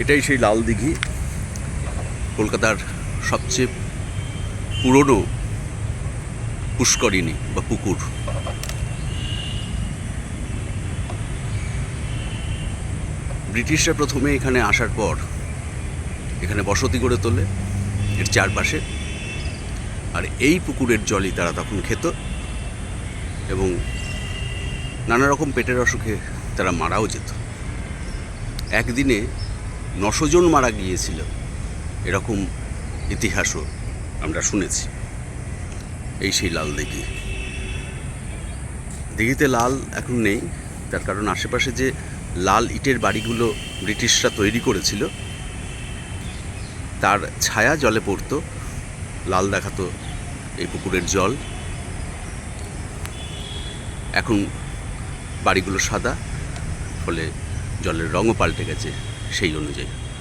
এটাই সেই লাল দিঘি। কলকাতার সবচেয়ে পুরনো পুষ্করিণী বা পুকুর। ব্রিটিশরা প্রথমে এখানে আসার পর এখানে বসতি গড়ে তোলে, এর চারপাশে। আর এই পুকুরের জলই তারা তখন খেত এবং নানা রকম পেটের অসুখে তারা মারাও যেত। একদিনে নশো জন মারা গিয়েছিল। এরকম ইতিহাসও আমরা শুনেছি। এই সেই লাল দিঘি। দিঘিতে লাল এখন নেই। তার কারণ আশেপাশে যে লাল ইটের বাড়িগুলো ব্রিটিশরা তৈরি করেছিল, তার ছায়া জলে পড়তো। লাল দেখাতো এই পুকুরের জল। এখন বাড়িগুলো সাদা, ফলে জলের রঙও পাল্টে গেছে। সেই অনুযায়ী।